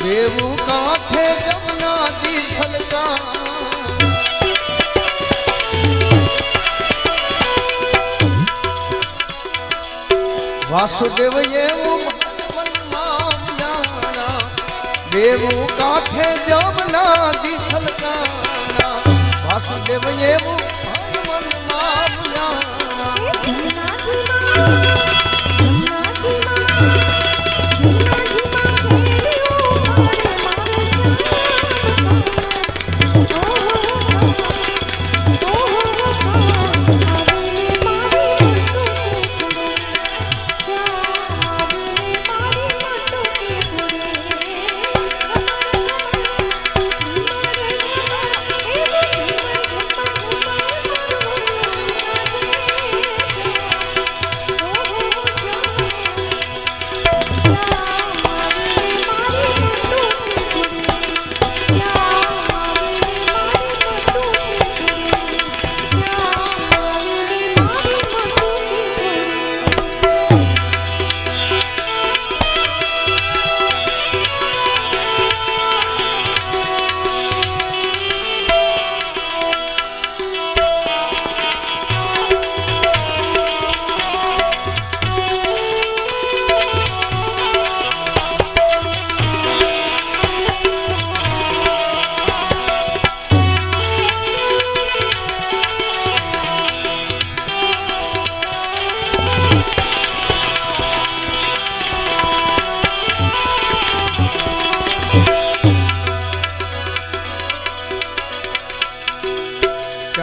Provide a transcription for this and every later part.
બેવું કાંઠે જમના દી સલકા વાસુદેવ એવું બેવું કાંઠે જમના દી સલકા વાસુદેવ એવું મન માર્યા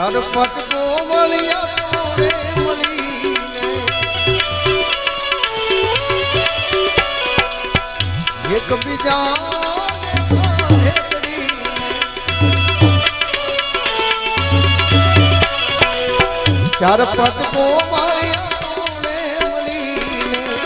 ચાર પટકો મળ્યા તોરે મળીને. એક બીજા ચાર પટકો મળ્યા તોરે મળીને.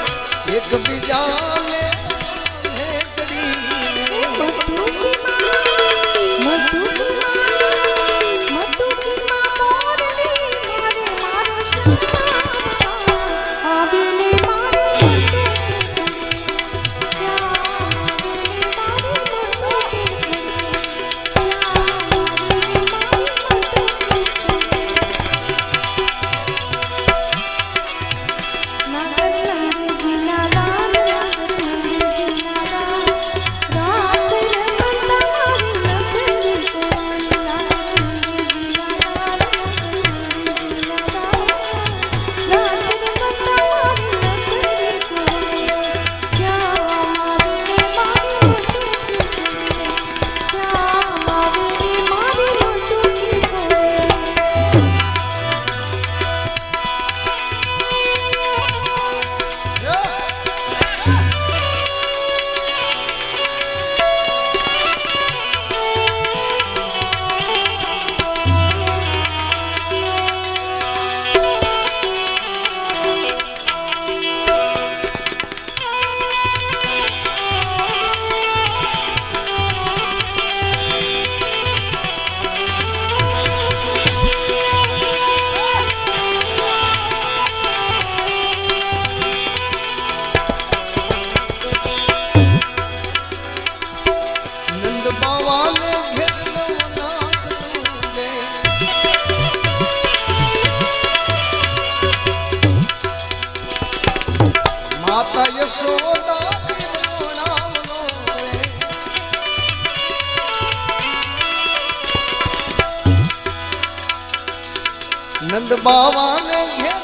નંદ બાવા ને ઘેર.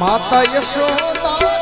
માતા યશોદા